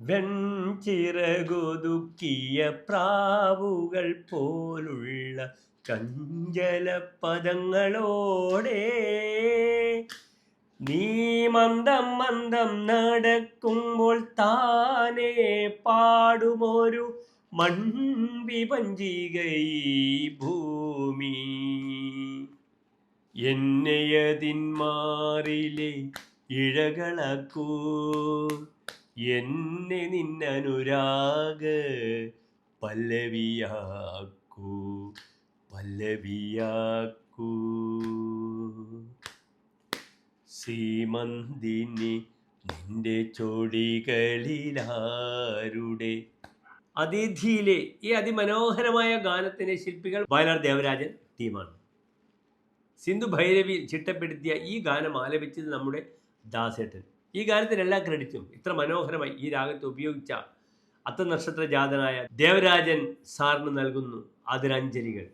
വെൺചിറകൊതുക്കിയ പ്രാവുകൾ പോലുള്ള ചഞ്ചല പദങ്ങളോടെ നീ മന്ദം മന്ദം നടക്കുമ്പോൾ താനെ പാടുമൊരു മൺവിപഞ്ചികൈ ഭൂമി. എന്നെയതിന്മാറിലെ ഇഴകളക്കൂ. എന്നെ നിന്നനുരാഗ പല്ലവിയാക്കൂ പല്ലവിയാക്കൂ. ശ്രീമന്തിനി നിന്റെ ചോടികളിലാരുടെ അതിഥിയിലെ ഈ അതിമനോഹരമായ ഗാനത്തിന്റെ ശില്പികൾ വയലാർ ദേവരാജൻ ടീമാണ്. സിന്ധു ഭൈരവി ചിട്ടപ്പെടുത്തിയ ഈ ഗാനം ആലപിച്ചത് നമ്മുടെ ദാസേട്ടൻ. ഈ ഗാനത്തിന് എല്ലാ ക്രെഡിറ്റും ഇത്ര മനോഹരമായി ഈ രാഗത്തെ ഉപയോഗിച്ച അത്തനക്ഷത്ര ജാതനായ ദേവരാജൻ സാറിന് നൽകുന്നു അതിരഞ്ജലികൾ